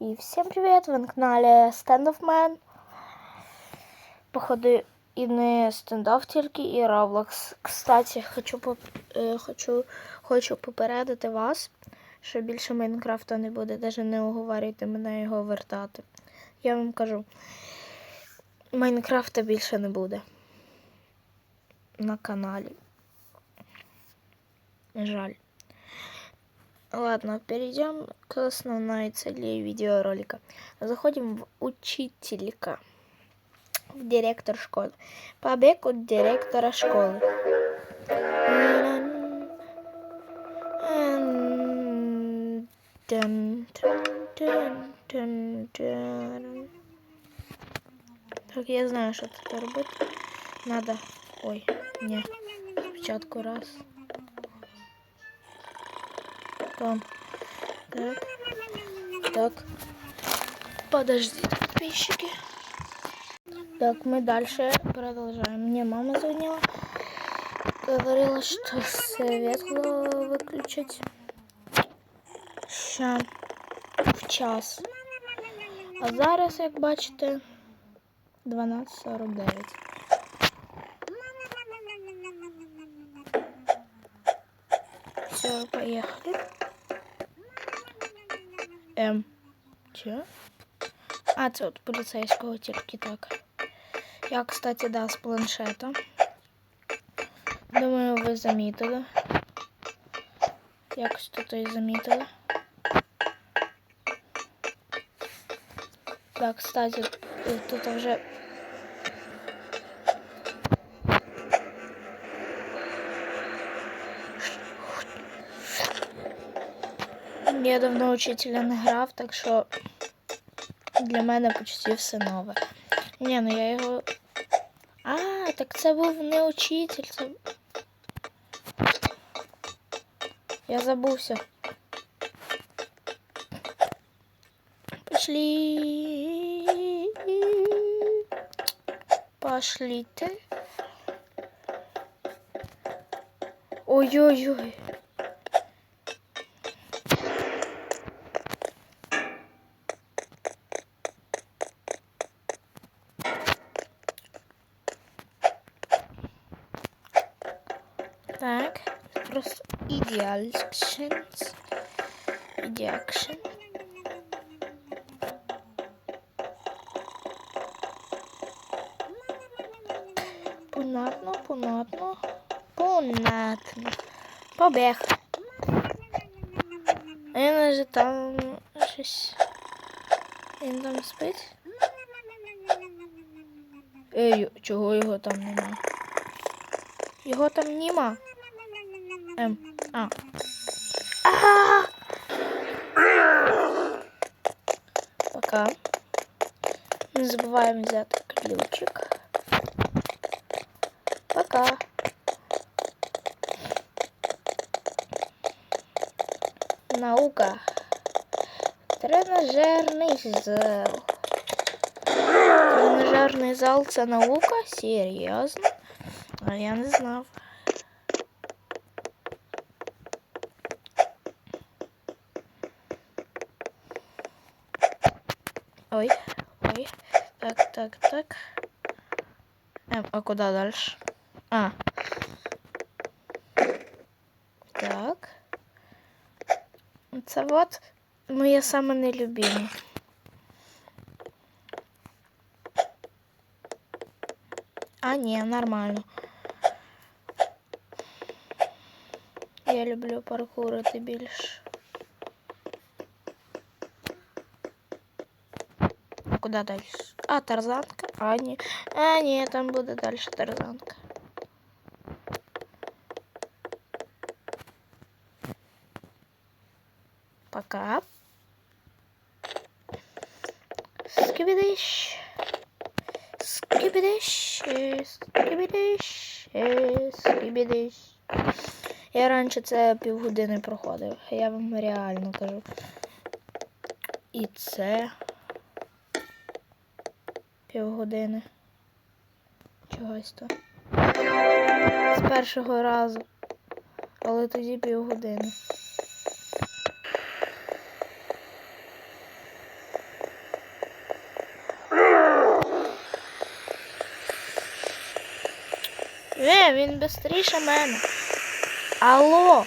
И всем привет! Вы на каналі Stand of Man. Походу і не стендов тільки, і Roblox. Кстати, хочу, поп... е, хочу, хочу попередити вас, що більше Майнкрафта не буде, навіть не уговорюйте мене його вертати. Я вам кажу, Майнкрафта більше не буде на каналі. Жаль. Ладно, перейдем к основной цели видеоролика. Заходим в учителька, в директор школы. Побег от директора школы. Так, я знаю, що тут робити. Надо. Ой, ні. Спочатку раз. Там. Так. Так. Подождите, подписчики. Так, мы дальше продолжаем. Мне мама звонила. Говорила, что светло выключить. Ще в час. А зараз, як бачите, 12.49. Все, поехали. Ем. Че? А, це от поліцейського тільки так. Я, кстати, да, з планшета. Думаю, ви замітили. Якось тут і замітили. Так, кстати, тут вже Я давно учителя не грав, так що для мене почти все нове. Ні, ну я його. А, так це був не учитель, це. Я забувся. Пошли. Пошлите. Ой-ой-ой. Ideactions. Ideaction. Понятно, понятно. Понятно. Побіг. Він же там щось. Він там спить. Ей, чого його там нема? Його там нема. Ем, а. Пока. Не забуваємо взяти ключик. Пока. Наука. Тренажерний зал. Тренажерний зал це наука? Серйозно? А я не знав. Ой, ой Так, так, так. Эм, а куда дальше? А. Так. Це вот моє саме нелюбиме. А, ні, нормально. Я люблю паркурити більше. Куда дальше? А, тарзанка? А, ні. А, ні, там буде дальше тарзанка. Пока. Скибидиш. Скибидиш. Скибидиш. Скибидиш. Я раніше це півгодини проходив. Я вам реально кажу. І це півгодини. Чогось то. З першого разу. Але тоді півгодини. Не, він швидше мене. Алло!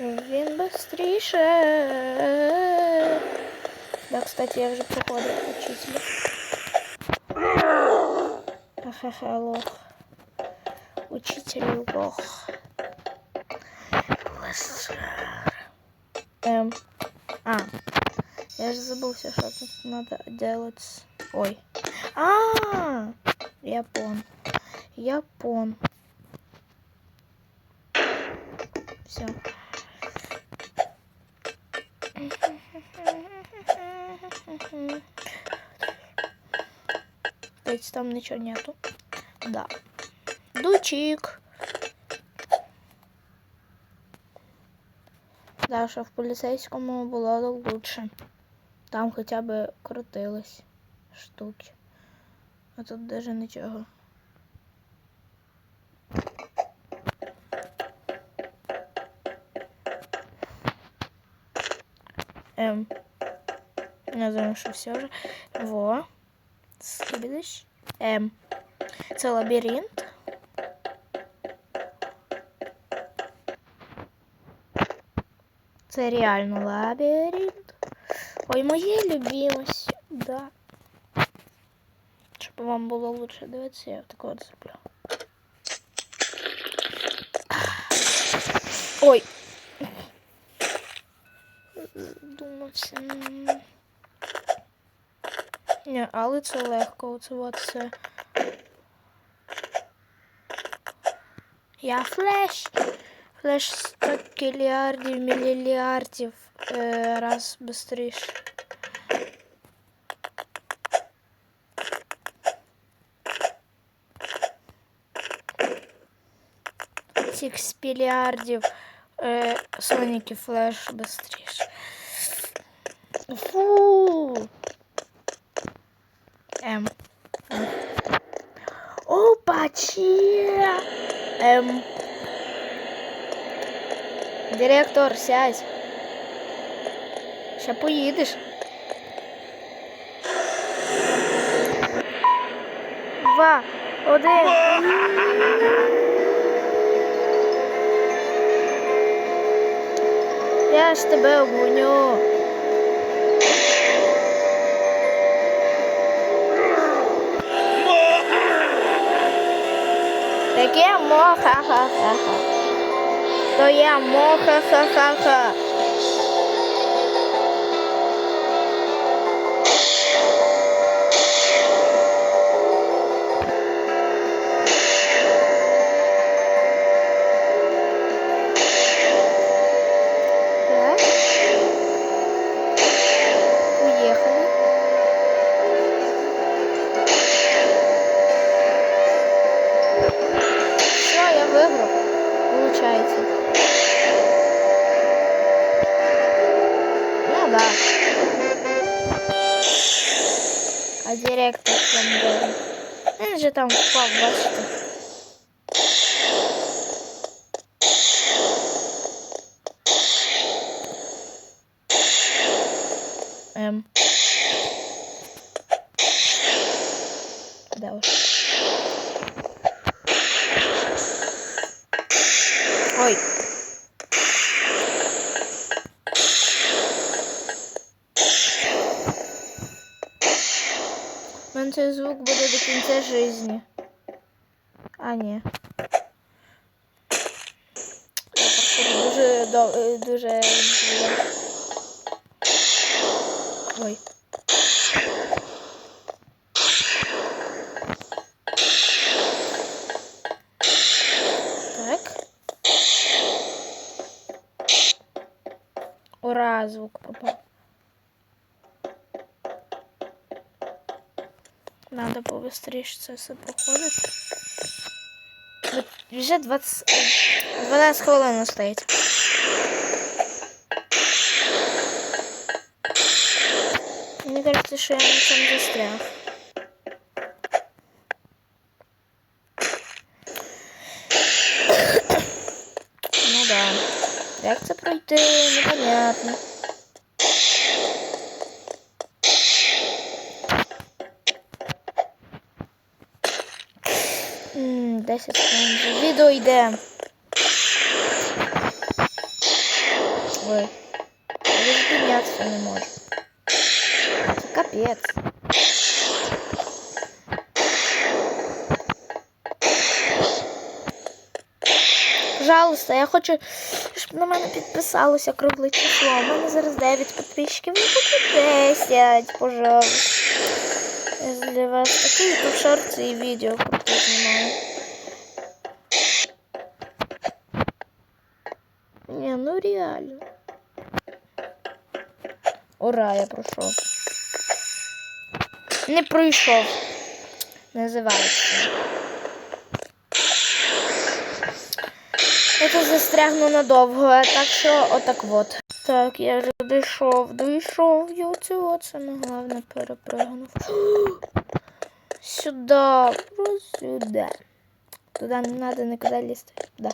Він швидше. Да, кстати, я вже проходив учителя. Ха-ха-ха, лох. Учитель лох. Эм. А. Я же забылся, что тут надо делать. Ой. А, я пон. Я пон. Ведь там ничего нету. Да. Дучик. Да, що в поліцейському було лучше. Там хоча б крутились штуки. А тут даже нічого. Ем. Я думаю, що все вже. Во. Скибідиш. Ем. Це лабіринт. Це реально лабіринт. Ой, моє любимость. Да. Щоб вам було лучше дивитися, я так от зроблю. Ой. Думався. Ні, але це легко. Оце от це. Я флеш. Флеш 100 кіліардів, міліліардів е, раз швидше. Сікс піліардів е, Соніки флеш швидше. Фу. Ем. Опа, че? Ем. Директор, сядь. Ще поїдеш. Два, один. Я ж тебе обгоню. Таке мо-ха-ха-ха-ха. То я мо-ха-ха-ха-ха. Там впав, бачите. Ем. Да уж. Ой. У мене цей звук буде до. А, походу дуже е, дуже. Ой. Так. Ура, звук попав. Надо побыстрее це все проходити. От Вже 20... е, 12 хвилин стоїть. Мені кажется, що я на цьому застряг. Ну да. Як це пройти? Непонятно. Секунд. Відео йде. Ой. Я ж не можу. Це капець. Пожалуйста, я хочу, щоб на мене підписалося кругле число. У мене зараз 9 підписчиків, я хочу 10, пожалуйста. Я для вас такий тут шорти і відео знімаю. Ну реально. Ура, я пройшов. Не пройшов. Називається. Я тут застрягну надовго, так що отак от. Так, я вже дійшов, дійшов. Я от саме головне перепригнув. Сюда, просто сюда. Туда не надо никуда лезть. Да.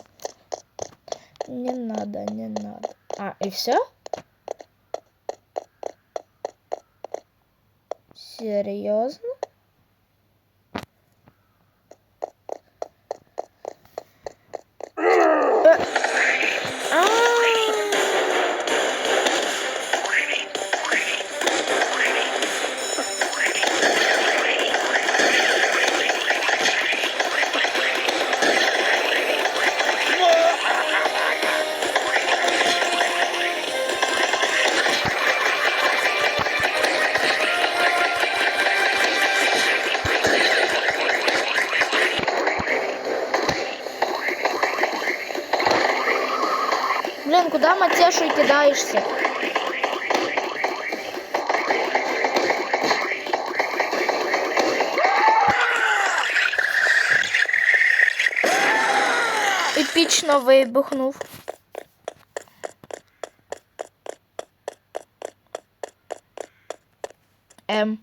Не надо, не надо. А, и все? Серьезно? Кидаешься? Епічно вибухнув. М.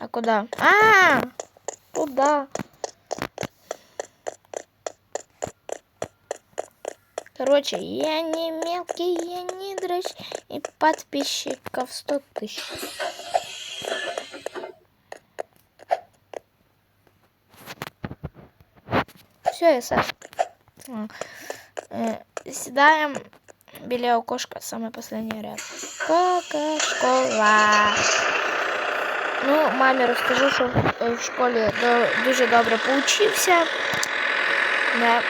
А куда? А, туда. Короче, я не мелкий, я не дрочь. И подписчиков 100 тысяч. Все, я сам. Сідаємо біля окошка, саме последний ряд. Пока школа. Ну, мамі розкажу, що в- в школі до- дуже добре поучився. Да.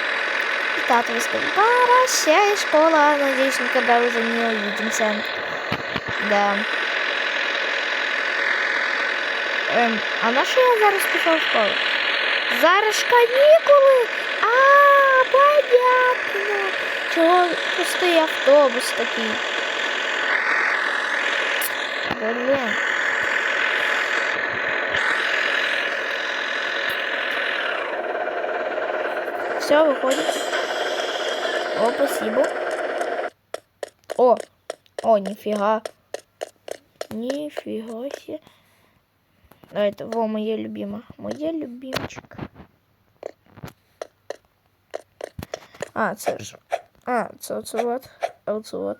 И татовый сказал, прощай, школа, надеюсь, никогда уже не увидимся. Да. Ем, а на що я зараз пішов в школу? Зараз ж канікули. А, понятно. Чого пустий автобус такий? Блин. Все, выходит. О, спасибо. О, о, нифига. Нифига себе. А это, во, моя любимая. Моя любимчик. А, це ж. А, це оце от. А оце от.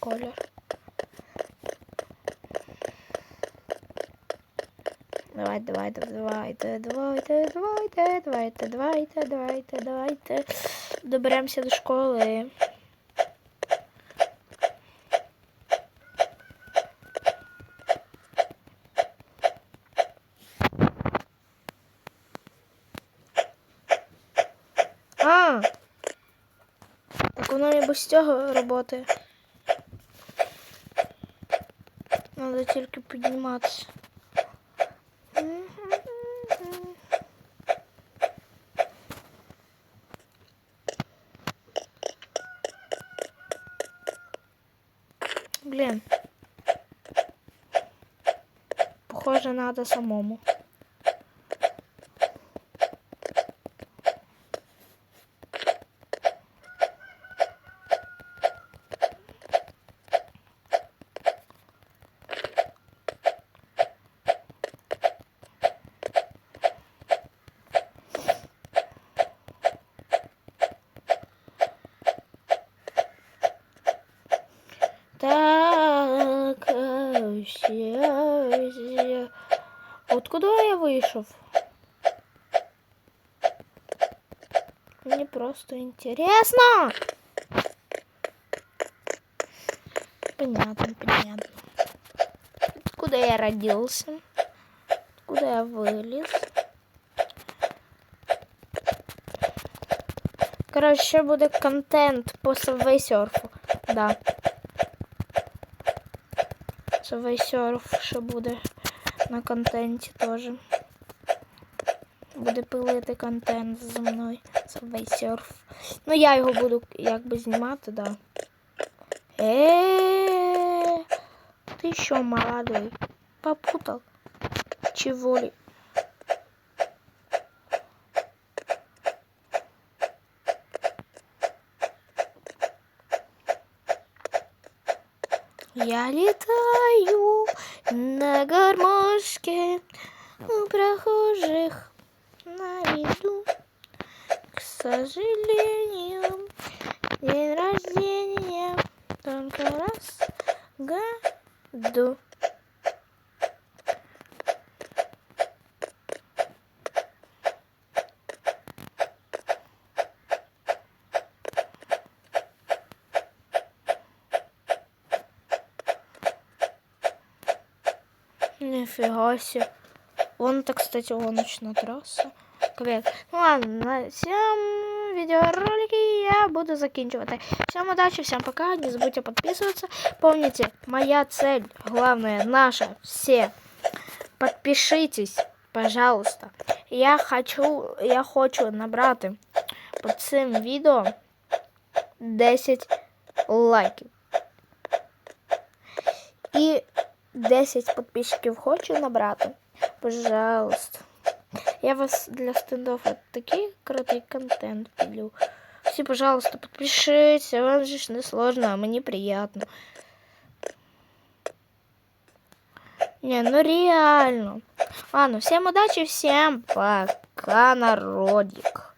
Колер. Давайте, давайте, давайте, давайте, давайте, давайте, давайте, давайте, давайте. Доберемося до школи. А! Так воно і без цього роботи. Надо тільки підніматися. Надо самому. Вийшов? Мені просто интересно. Понятно, понятно. Откуда я родился? Откуда я вылез? Коротше, ще буде контент по Subway. Да. Subway Surf ще буде на контенті теж. Буде пилити контент зі мною. Subway Surf. Ну я його буду якби знімати, да. Е, ти що, молодой? Попутал? Чего ли? Я летаю на гармошке у прохожих на виду. К сожалению, день рождения только раз в году. Нифига себе. Вон это, кстати, гоночная трасса. Ну ладно, на цьому відеоролике я буду закінчувати. Всем удачи, всем пока. Не забудьте подписываться. Помните, моя цель, главная наша, все. Подпишитесь, пожалуйста. Я хочу, я хочу набрати під цим відео 10 лайків. І 10 підписчиків хочу набрати. Пожалуйста. Я вас для стендов такий крутий контент пилю. Все, пожалуйста, подпишитесь. Вам же не сложно, а мне приятно. Не, ну реально. Ладно, всем удачи, всем пока, народик.